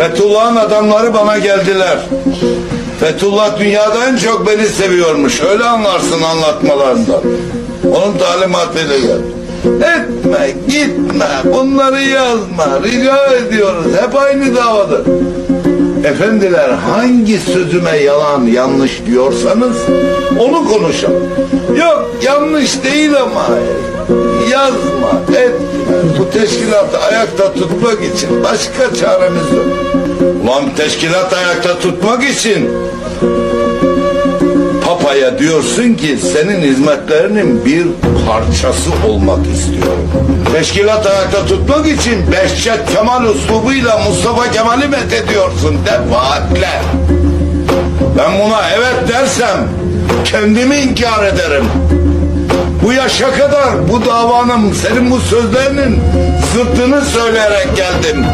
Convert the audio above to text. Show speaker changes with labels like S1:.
S1: Fethullah'ın adamları bana geldiler. Fethullah dünyada en çok beni seviyormuş. Öyle anlarsın anlatmalarından. Onun talimatıyla geldi. Etme, gitme, bunları yazma, rica ediyoruz. Hep aynı davadır. Efendiler hangi sözüme yalan yanlış diyorsanız onu konuşalım. Yok yanlış değil ama yazma etme. Bu teşkilatı ayakta tutmak için başka çaremiz yok. Ulan teşkilat ayakta tutmak için Papa'ya diyorsun ki senin hizmetlerinin bir parçası olmak istiyorum. Teşkilat ayakta tutmak için Behçet Kemal uslubuyla Mustafa Kemal'i methediyorsun defaatle. Ben buna evet dersem kendimi inkar ederim. Bu yaşa kadar bu davanın senin bu sözlerinin sırtını söyleyerek geldim.